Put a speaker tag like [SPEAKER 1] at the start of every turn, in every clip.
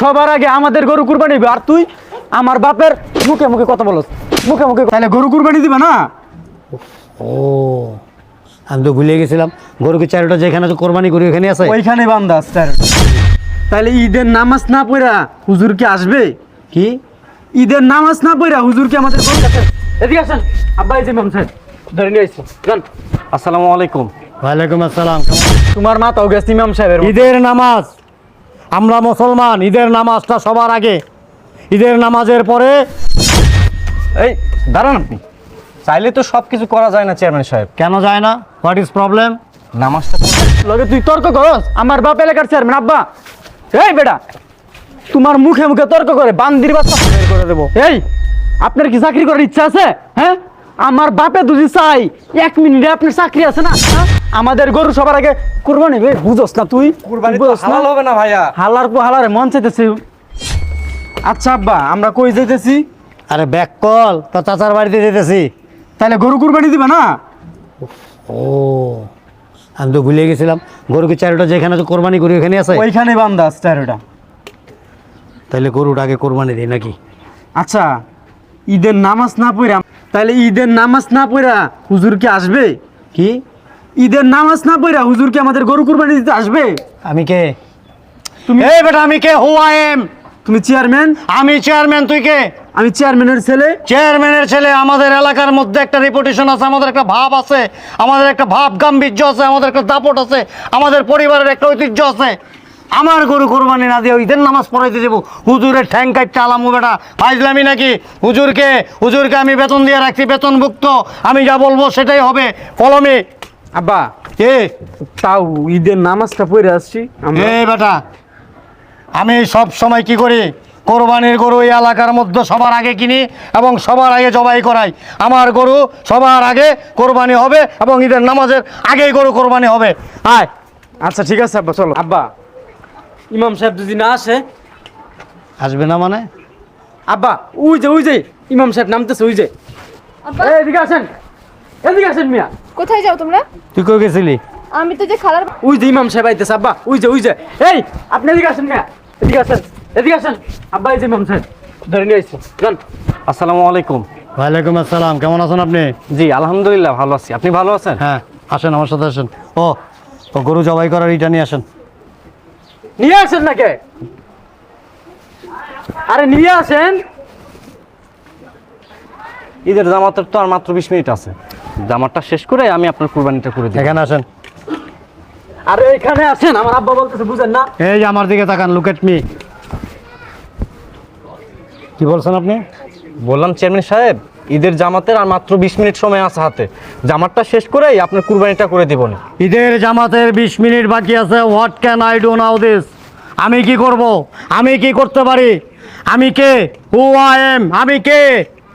[SPEAKER 1] সবার আগে আমাদের গরু কুরবানি দিবে। আর তুই আমার বাপের মুখে মুখে কথা বলস। মুখে মুখে তাহলে গরু কুরবানি দিবে না?
[SPEAKER 2] ও আমি তো ভুলে গেছিলাম। গরুকে চারোটা যেখানে তো কোরবানি করি ওখানে আছে?
[SPEAKER 1] ওইখানে বান্দা স্যার তাহলে ঈদের নামাজ না পড়া হুজুর কি আসবে?
[SPEAKER 2] কি?
[SPEAKER 1] ঈদের নামাজ না পড়া হুজুর কি আমাদের এদিকে আসেন। আব্বা এই যে সাহেব ধরে নিয়ে জান আসসালামু আলাইকুম।
[SPEAKER 2] ওয়ালাইকুম আসসালাম।
[SPEAKER 1] তোমার মাতাও গেছে ইমাম সাহেবের
[SPEAKER 2] ঈদের নামাজ। আমরা মুসলমান ঈদের নামাজটা সবার আগে। ঈদের নামাজের পরে
[SPEAKER 3] এই দাঁড়ান আপনি। চাইলে তো সব কিছু করা যায় না চেয়ারম্যান সাহেব।
[SPEAKER 2] কেন যায় না? হোয়াট ইজ প্রবলেম
[SPEAKER 3] নামাজটা
[SPEAKER 1] লগে তুই তর্ক করস? আমার বাপ এলাকার চেয়ারম্যান আব্বা। এই বেটা তোমার মুখে মুখে তর্ক করে বান্দির বাচ্চা বের করে দেবো। এই আপনার কি চাকরি করার ইচ্ছা আছে? হ্যাঁ? আমার বাপে যদি চাই এক মিনিটে আপনার চাকরি আছে না? হ্যাঁ? আমাদের গরু সবার আগে কুরবানি বে বুঝোস না তুই?
[SPEAKER 3] কুরবানি
[SPEAKER 1] বুঝোস না?
[SPEAKER 3] হবে না ভাইয়া।
[SPEAKER 1] হালার পো হালারে মন চাইতেছি। আচ্ছা আব্বা আমরা কই যাইতেছি?
[SPEAKER 2] আরে ব্যাক কল তো চাচার বাড়িতে যেতেছি
[SPEAKER 1] তাহলে গরু কুরবানি দিবে না?
[SPEAKER 2] ও আমি তো ভুলে গেছিলাম। গরুকে চারোটা যেখানে তো কোরবানি করি ওখানে আছে?
[SPEAKER 1] ওইখানে বান্দা স্টারটা
[SPEAKER 2] তাহলে গরুটা আগে কোরবানি দিই নাকি?
[SPEAKER 1] আচ্ছা ঈদের নামাজ না পড়া তাহলে ঈদের নামাজ না পড়া হুজুর কি আসবে?
[SPEAKER 2] কি?
[SPEAKER 1] ঈদের নামাজ না পড়া হুজুর কি আমাদের গরু কুরবানি দিতে আসবে?
[SPEAKER 2] আমি কে?
[SPEAKER 1] তুমি
[SPEAKER 2] এই বেটা আমি কে? হু আই এম
[SPEAKER 1] তুমি চেয়ারম্যান
[SPEAKER 2] আমি চেয়ারম্যান তুই কে?
[SPEAKER 1] আমি চেয়ারম্যানের ছেলে।
[SPEAKER 2] চেয়ারম্যানের ছেলে আমাদের এলাকার মধ্যে একটা রেপুটেশন আছে আমাদের একটা ভাব আছে আমাদের একটা ভাব গাম্ভীর্য আছে আমাদের একটা দাপট আছে আমাদের পরিবারের একটা ঐতিহ্য আছে। আমার গরু কোরবানি না দিয়ে ঈদের নামাজ পড়াইতে দেবো হুজুরের ঠ্যাং কাটতে আলামু বেটা। ফাইজলামি নাকি? হুজুরকে হুজুরকে আমি বেতন দিয়ে রাখছি বেতনভুক্ত। আমি যা বলব সেটাই হবে। কলমে
[SPEAKER 1] আব্বা
[SPEAKER 2] কে?
[SPEAKER 1] তাও ঈদের নামাজটা পড়ে আসছি আমরা
[SPEAKER 2] এই বেটা আমি সব সময় কি করি? কোরবানির গরু এই এলাকার মধ্যে সবার আগে কিনি এবং সবার আগে জবাই করাই। আমার গরু সবার আগে কোরবানি হবে এবং ঈদের নামাজের আগেই গরু কোরবানি হবে। আয়।
[SPEAKER 1] আচ্ছা ঠিক আছে আব্বা চলো। আব্বা। ইমাম সাহেব যদি না আসে?
[SPEAKER 2] আসবে না মানে?
[SPEAKER 1] আব্বা ওই যে ওই যে ইমাম সাহেব নামতেছে ওই যে।
[SPEAKER 4] আব্বা।
[SPEAKER 1] এই, এদিকে আসেন। এদিকে আসেন মিয়া।
[SPEAKER 4] কোথায় যাও তোমরা?
[SPEAKER 2] তুই কই গেছিলি?
[SPEAKER 4] আমি তো যে খালার
[SPEAKER 1] ওই যে ইমাম সাহেব আইতেছে আব্বা ওই যে ওই যে। এই আপনি এদিকে আসেন মিয়া। এদিকে আসেন এদিকে আসেন। আব্বা এই যে ইমাম সাহেব ধরে নিয়ে
[SPEAKER 3] আসসালামু আলাইকুম।
[SPEAKER 2] ওয়ালাইকুম আসসালাম কেমন আছেন আপনি?
[SPEAKER 3] জি আলহামদুলিল্লাহ ভালো আছি। আপনি ভালো আছেন?
[SPEAKER 2] হ্যাঁ আসেন আমার সাথে আসেন। ও ও গরু জবাই করার ইটা নিয়ে আসেন।
[SPEAKER 1] নিয়ে আসেন নাকি? আরে নিয়ে আসেন।
[SPEAKER 3] ঈদের জামাতের তো আর মাত্র বিশ মিনিট আছে। জামাতটা শেষ করে আমি আপনার কুরবানিটা করে দিই।
[SPEAKER 2] এখানে আসেন।
[SPEAKER 1] আরে এখানে আসেন আমার আব্বা বলতেছে বুঝেন না।
[SPEAKER 2] এই আমার দিকে তাকান লুক এট মি কি বলছেন আপনি?
[SPEAKER 3] বললাম চেয়ারম্যান সাহেব ঈদের জামাতের আর মাত্র বিশ মিনিট সময় আছে হাতে। জামাতটা শেষ করেই আপনার কুরবানিটা করে দিবনি
[SPEAKER 2] ঈদের জামাতের বিশ মিনিট বাকি আছে what can I do now this আমি কি করব? আমি কি করতে পারি? আমি কে? হু আই এম আমি কে?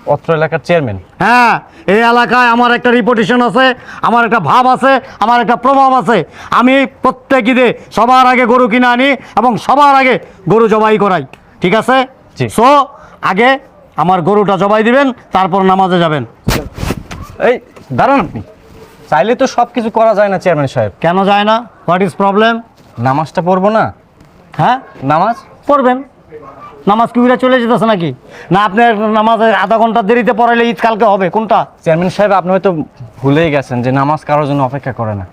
[SPEAKER 3] অত্র এলাকার চেয়ারম্যান
[SPEAKER 2] হ্যাঁ এই এলাকায় আমার একটা রিপোর্টেশন আছে আমার একটা ভাব আছে আমার একটা প্রভাব আছে। আমি প্রত্যেক ঈদে সবার আগে গরু কিনে আনি এবং সবার আগে গরু জবাই করাই ঠিক আছে?
[SPEAKER 3] জি।
[SPEAKER 2] সো আগে আমার গরুটা জবাই দিবেন তারপর নামাজে যাবেন।
[SPEAKER 3] এই দাঁড়ান আপনি। চাইলে তো সব কিছু করা যায় না চেয়ারম্যান সাহেব।
[SPEAKER 2] কেন যায় না? হোয়াট ইজ প্রবলেম
[SPEAKER 3] নামাজটা পড়ব না?
[SPEAKER 2] হ্যাঁ?
[SPEAKER 3] নামাজ?
[SPEAKER 2] পড়বেন। নামাজ কি উইরা চলে যেতেছে নাকি? না আপনার নামাজ আধা ঘণ্টা দেরিতে পড়াইলে ঈদ কালকে হবে কোনটা?
[SPEAKER 3] চেয়ারম্যান সাহেব আপনি হয়তো ভুলেই গেছেন যে নামাজ কারোর জন্য অপেক্ষা করে না।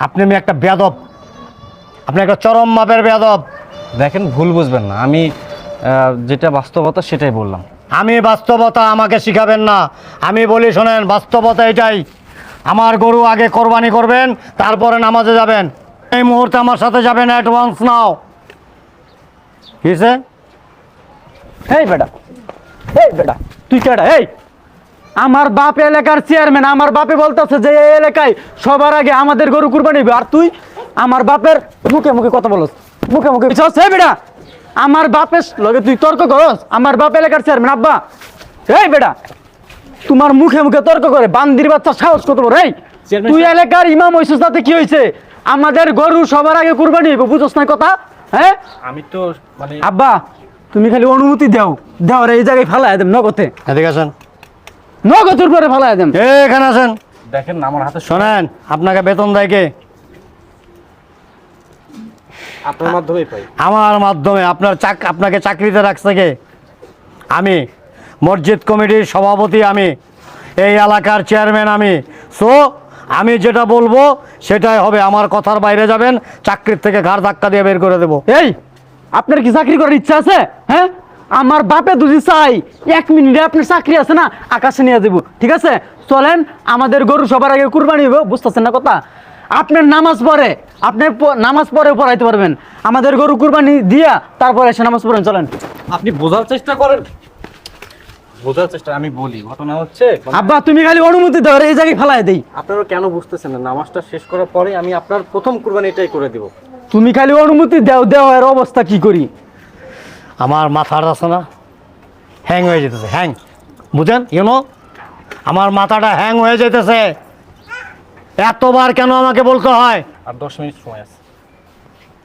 [SPEAKER 2] আপনি আমি একটা বেদব আপনি একটা চরম মাপের বেদব
[SPEAKER 3] দেখেন ভুল বুঝবেন না। আমি আহ, যেটা বাস্তবতা সেটাই বললাম।
[SPEAKER 2] আমি বাস্তবতা আমাকে শিখাবেন না। আমি বলি শোনেন বাস্তবতা এটাই। আমার গরু আগে কোরবানি করবেন তারপরে নামাজে যাবেন। এই মুহূর্তে আমার সাথে যাবেন অ্যাডভান্স নাও। কিসে
[SPEAKER 1] এই বেটা এই বেটা তুই কেডা? এই আমার বাপ এলাকার চেয়ারম্যান আমার বাপে বলতেছে যে এই এলাকায় সবার আগে আমাদের গরু কুরবানি দিবে। আর তুই আমার বাপের মুখে মুখে কথা বলস মুখে মুখে বিছাস এই বেটা আমার বাপের লগে তুই তর্ক করস? আমার বাপ এলাকার চেয়ারম্যান আব্বা। এই বেটা তোমার মুখে মুখে তর্ক করে বান্দির বাচ্চা সাহস কত বড়? এই তুই এলাকার ইমাম হইছিস তাতে কি হয়েছে আমাদের গরু সবার আগে কুরবানি হইবে বুঝছ না কথা? হ্যাঁ?
[SPEAKER 3] আমি তো মানে
[SPEAKER 1] আব্বা তুমি খালি অনুমতি দাও। দাও রে এই জায়গায় ফালাই নগদে।
[SPEAKER 2] এদিকে আসেন।
[SPEAKER 1] নগদের পরে ফালাই দেম।
[SPEAKER 2] এই, এখানে আসেন।
[SPEAKER 3] দেখেন আমার হাতে
[SPEAKER 2] শোনেন আপনাকে বেতন দেয় কে?
[SPEAKER 3] আপনার মাধ্যমেই পাই।
[SPEAKER 2] আমার মাধ্যমে আপনার চাক আপনাকে চাকরিতে রাখছে কে? আমি। মসজিদ কমিটির সভাপতি আমি। এই এলাকার চেয়ারম্যান আমি। সো আমি যেটা বলব সেটাই হবে। আমার কথার বাইরে যাবেন চাকরির থেকে ঘাড় ধাক্কা দিয়ে বের করে দেবো।
[SPEAKER 1] এই আপনার কি চাকরি করার ইচ্ছা আছে? হ্যাঁ? আমার বাপে যদি চাই এক মিনিটে আপনার চাকরি আছে না আকাশে নিয়ে দেবো ঠিক আছে? চলেন আমাদের গরু সবার আগে কুরবানি হইব বুঝতেছেন না কথা? আপনার নামাজ পড়ে আপনি নামাজ পড়ে পড়াইতে পারবেন। আমাদের গরু কুরবানি দিয়া তারপরে এসে নামাজ পড়েন চলেন।
[SPEAKER 3] আপনি বোঝার চেষ্টা করেন। বোঝার চেষ্টা আমি বলি ঘটনা হচ্ছে
[SPEAKER 1] আব্বা তুমি খালি অনুমতি দাও এই জায়গায় ফেলাই দেই।
[SPEAKER 3] আপনারা কেন বুঝতেছেন না? নামাজটা শেষ করার পরে আমি আপনার প্রথম কুরবানি এটাই করে দিব।
[SPEAKER 1] তুমি খালি অনুমতি দাও দেও এর অবস্থা কি করি?
[SPEAKER 2] আমার মাথার আছে না হ্যাং হয়ে যেতেছে হ্যাং বুঝেন ইউনো আমার মাথাটা হ্যাং হয়ে যেতেছে। এতবার কেন আমাকে বলতে হয়?
[SPEAKER 3] আর দশ মিনিট সময় আছে।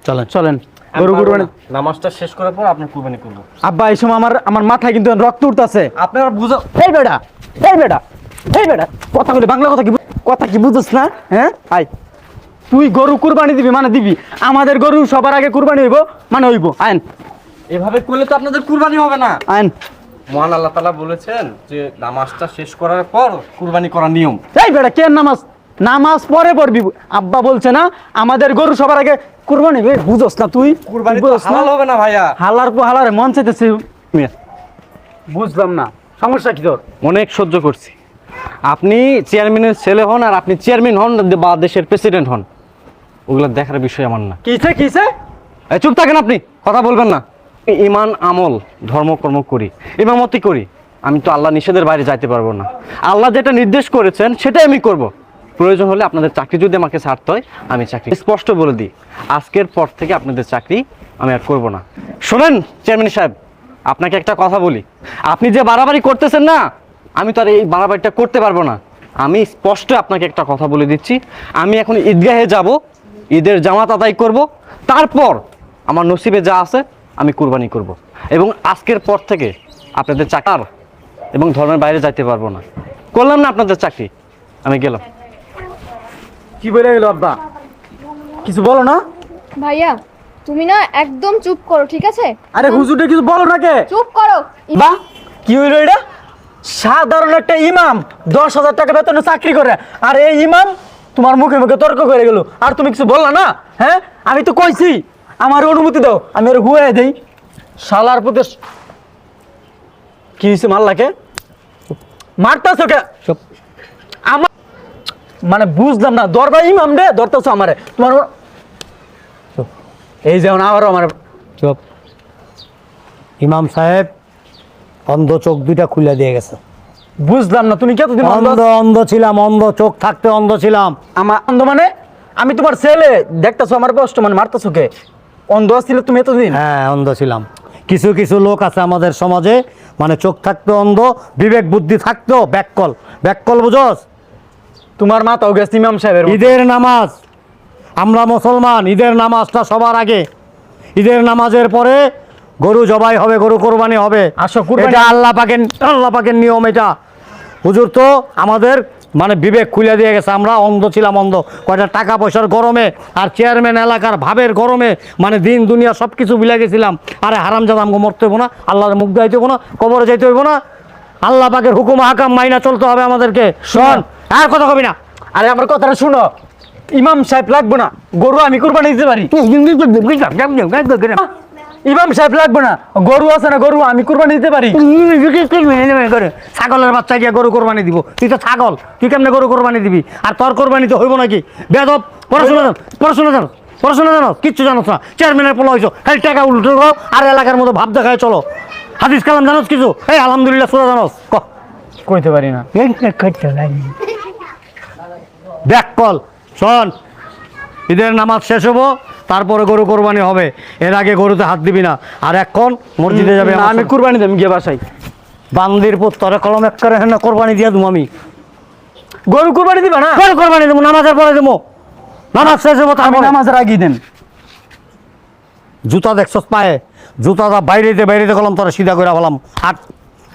[SPEAKER 2] চলেন।
[SPEAKER 1] চলেন। গরু কুরবানি
[SPEAKER 3] নামাজটা শেষ করার পর আপনার কুরবানি করব।
[SPEAKER 1] আব্বা এই সময় আমার আমার মাথায় কিন্তু রক্ত উঠতেছে।
[SPEAKER 3] আপনারা বুঝা
[SPEAKER 1] এই বেটা এই বেটা এই বেটা কথা বলি বাংলা কথা কি কথা কি বুঝছ না? হ্যাঁ? আই তুই গরু কুরবানি দিবি মানে দিবি। আমাদের গরু সবার আগে কুরবানি হইব মানে হইব। আইন
[SPEAKER 3] এভাবে করলে তো আপনাদের কুরবানি হবে না।
[SPEAKER 1] আইন
[SPEAKER 3] মহান আল্লাহ বলেছেন যে নামাজটা শেষ করার পর কুরবানি করার নিয়ম।
[SPEAKER 1] এই বেটা কে নামাজ? নামাজ পরে পড়বি। আমাদের বলছে না আমাদের গরু সবার আগে কুরবানি। হবে বুঝোস না তুই?
[SPEAKER 3] কুরবানি হালাল হবে না ভাইয়া।
[SPEAKER 1] হালার পর হালারে মন চাইতেছে বুঝলাম না। সমস্যা কি তোর?
[SPEAKER 3] অনেক সহ্য করছি। আপনি চেয়ারম্যানের ছেলে হন আর আপনি চেয়ারম্যান হন বা দেশের প্রেসিডেন্ট হন। ওগুলো দেখার বিষয় আমার না।
[SPEAKER 1] কিসে কিসে?
[SPEAKER 3] এই চুপ থাকেন আপনি। কথা বলবেন না। ইমান আমল ধর্মকর্ম করি ইমামতি করি। আমি তো আল্লাহ নিষেধের বাইরে যাইতে পারব না। আল্লাহ যেটা নির্দেশ করেছেন সেটাই আমি করব। প্রয়োজন হলে আপনাদের চাকরি যদি আমাকে ছাড়তে হয়, আমি চাকরি স্পষ্ট বলে দিই, আজকের পর থেকে আপনাদের চাকরি আমি আর করব না। শোনেন, চেয়ারম্যান সাহেব, আপনাকে একটা কথা বলি। আপনি যে বাড়াবাড়ি করতেছেন না, আমি তো আর এই বাড়াবাড়িটা করতে পারব না। আমি স্পষ্ট আপনাকে একটা কথা বলে দিচ্ছি। আমি এখন ঈদগাহে যাব, ঈদের জামাত আদায় করব। তারপর আমার নসিবে যা আছে, আমি কুরবানি করব। এবং আজকের পর থেকে আপনাদের চাকার এবং ধর্মের বাইরে যাইতে পারব না। করলাম না আপনাদের চাকরি, আমি গেলাম।
[SPEAKER 1] কি বলে গেল আব্বা? কিছু বলো না?
[SPEAKER 4] ভাইয়া তুমি না একদম চুপ করো ঠিক আছে?
[SPEAKER 1] আরে হুজুরে কিছু বলো না কে?
[SPEAKER 4] চুপ করো।
[SPEAKER 1] বা কি হইল এটা? সাধারণ একটা ইমাম দশ হাজার টাকা বেতনে চাকরি করে। আর এই ইমাম তোমার মুখে মুখে তর্ক করে গেল। আর তুমি কিছু বললা না? হ্যাঁ? আমি তো কইছি আমার অনুমতি দাও আমি ওর হুয়ে দেই। শালার প্রতি কি হয়েছে মাল্লাকে? মারতাছ কে? মানে বুঝলাম না দরবার ইমাম রে ধরতেছ আমারে। তোমার এই যেমন আবারও আমার
[SPEAKER 2] চুপ। ইমাম সাহেব অন্ধ চোখ দুইটা খুলে দিয়ে গেছে।
[SPEAKER 1] বুঝলাম না তুমি কতদিন অন্ধ
[SPEAKER 2] অন্ধ অন্ধ ছিলাম অন্ধ চোখ থাকতে অন্ধ ছিলাম।
[SPEAKER 1] আমার অন্ধ মানে? আমি তোমার ছেলে দেখতেছো আমার কষ্ট মানে মারতেছো কে? অন্ধ ছিল তুমি এতদিন?
[SPEAKER 2] হ্যাঁ অন্ধ ছিলাম। কিছু কিছু লোক আছে আমাদের সমাজে মানে চোখ থাকতে অন্ধ বিবেক বুদ্ধি থাকতেও ব্যাককল। ব্যাককল বুঝোস?
[SPEAKER 1] তোমার মাতাও গেছে ইমাম সাহেবের।
[SPEAKER 2] ঈদের নামাজ আমরা মুসলমান ঈদের নামাজটা সবার আগে। ঈদের নামাজের পরে গরু জবাই হবে গরু কোরবানি হবে।
[SPEAKER 1] আসো,
[SPEAKER 2] এটা আল্লাহ পাকের আল্লাহ পাকের নিয়ম এটা। হুজুর তো আমাদের মানে বিবেক খুলে দিয়ে গেছে আমরা অন্ধ ছিলাম অন্ধ। কয়টা টাকা পয়সার গরমে আর চেয়ারম্যান এলাকার ভাবের গরমে মানে দিন দুনিয়া সব কিছু ভুলে গেছিলাম। আরে হারাম জাদা আমাকে মরতে হইব না আল্লাহর মুখ যাইতে হইব না কবরে যাইতে হইব না। আল্লাহ পাকের হুকুম হাকাম মাইনা চলতে হবে আমাদেরকে। শোন আর কথা কবি না
[SPEAKER 1] আরে আমার কথাটা শুনো ইমাম সাহেব লাগবো না গরু আমি কুরবানি দিতে পারি ইমাম সাহেব লাগবো না গরু আছে না গরু আমি কুরবানি দিতে পারি
[SPEAKER 2] ছাগলের বাচ্চা গিয়ে গরু কোরবানি দিব তুই তো ছাগল তুই কেমনে গরু কোরবানি দিবি আর তোর কোরবানি তো হইব নাকি বেদব পড়াশোনা জানো পড়াশোনা জানো পড়াশোনা জানো কিচ্ছু জানো না চেয়ারম্যানের পোলা হয়েছো খালি টাকা উল্টো আর এলাকার মতো ভাব দেখায় চলো হাদিস কালাম জানোস কিছু এই আলহামদুলিল্লাহ সোজা জানোস ক
[SPEAKER 1] কইতে পারি না
[SPEAKER 2] ব্যাক কল। শোন ঈদের নামাজ শেষ হব তারপরে গরু কোরবানি হবে। এর আগে গরুতে হাত দিবি না। আর এখন মসজিদে যাবে
[SPEAKER 1] আমি। কুরবানি দেব গিয়ে বাসায়।
[SPEAKER 2] বান্দির পুত্তরে কলম এক করে হ্যাঁ কোরবানি দিয়ে দেবো আমি।
[SPEAKER 1] গরু কুরবানি দিবা না?
[SPEAKER 2] কোন কোরবানি দেবো নামাজের পরে দেবো। নামাজ শেষ হব
[SPEAKER 1] আমি
[SPEAKER 2] তারপরে
[SPEAKER 1] নামাজের আগেই দেন।
[SPEAKER 2] জুতা দেখছস পায়ে? জুতাটা বাইরেতে বাইরেতে কলম তোরা সিধা করে বললাম আট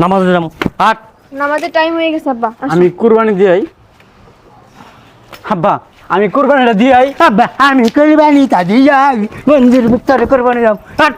[SPEAKER 2] নামাজে যাম আট
[SPEAKER 4] নামাজের টাইম হয়ে গেছে আব্বা
[SPEAKER 1] আমি কুরবানি দিয়াই। হাব্বা আমি কোরবানিটা দিয়ে আই।
[SPEAKER 2] আব্বা আমি কোরবানি দিয়ে আই। মন্দির ভিতরে কোরবানি হাট